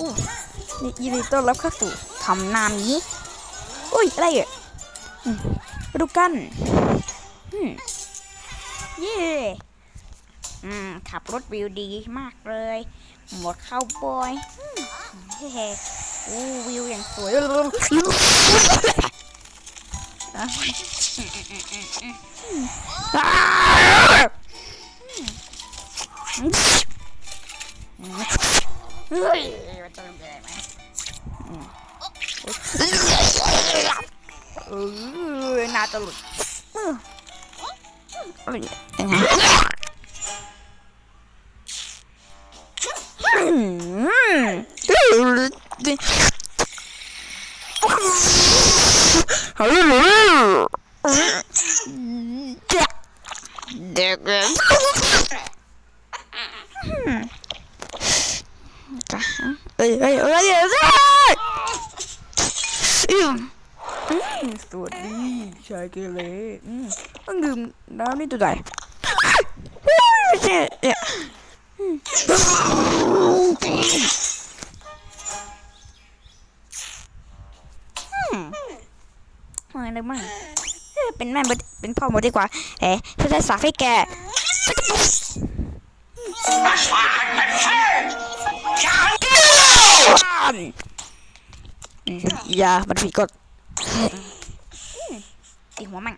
อ้นี่ยินดีต้อนรับเข้าสู่ทำนามนี้ อุ้ย อะไรอะดูกันเย่ขับรถวิวดีมากเลย หมดเข้าบอยอืมเฮ้อู้วิวอย่างสวยอะอ่า นจะเป็นยังไงไหมอืมเออน่าจะหลุดเออเอ้ยยังไงอืมเด็ก เอ้ยเอ้ยเอ้ยเอ้ยอืมสวัสดีชายเกเรอืมต้องดื่มน้ำนี่ตัวใดเนี่ยเนี่ยอืมอืมอะไรบ้างเป็นแม่มดเป็นพ่อหมดดีกว่าเอ๊ะถ้าจะสาให้แกอื มอย่ามันผิดกฎตีหัวมั่ง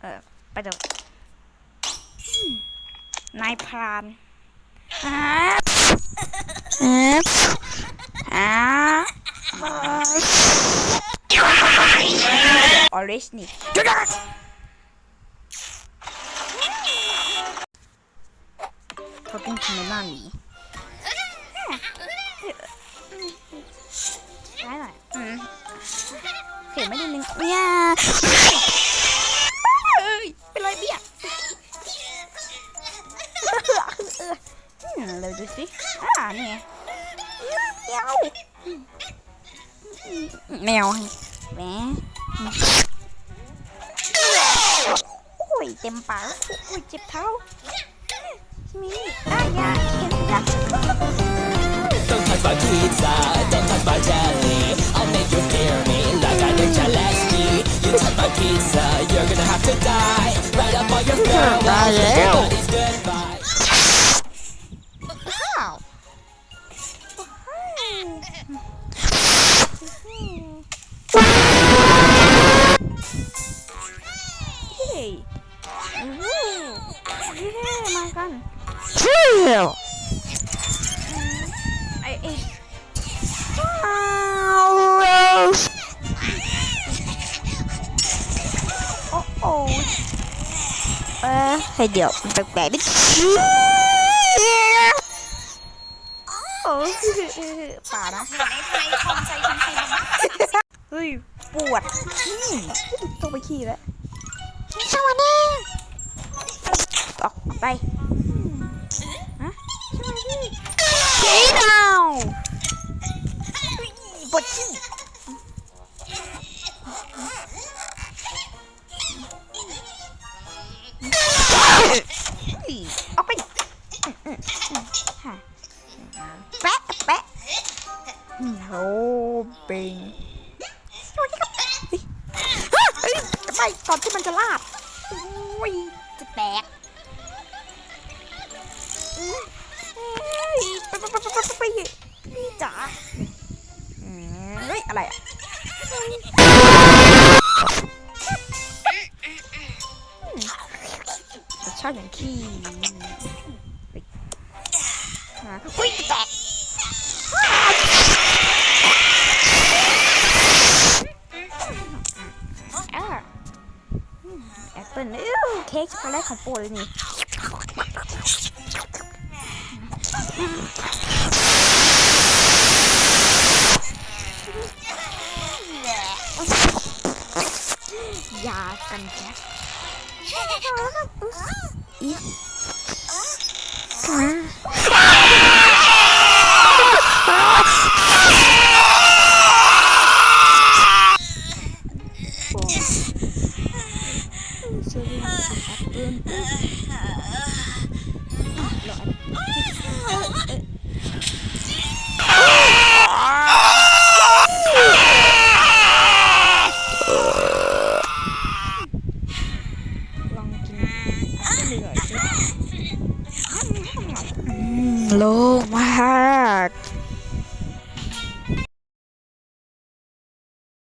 เออ ไปเถอะอืมนายพรานอ่าอ่าอ่าออริสนี่จุดเขาต้องทำในหน้าหนี เสียงไม่ได้นึงเนี่ยเอ้ยเป็นไรเบี้ยอืมเลยดูสิอ่านี่ไงแมวแมวแหมโอ้ยเต็มปากแล้วโอ้ยเจ็บเท้ามีอะยาเข็นยา Don't touch my pizza, don't touch my jelly. I'll make you fear me like pizza. You're gonna have to die. Up your. Everybody's goodbye. Hey. Yeah, makan. Chill. I, I, ให้เดี๋ยวมันแปลกๆนิดโอ้ป่านะเฮ้ย ปวดอืมต้องไปขี่แล้วสวัสดีออกไปฮะสวัสดีเจ๊ดาวปวดขี้าติอย่างขี้เฮ้ยอะเฮ้ยแตกแอปเปิ้ลอื้อเค้กช็อกโกแลตของโปรดเลยนี่ยากันแก๊ส โล่งมาก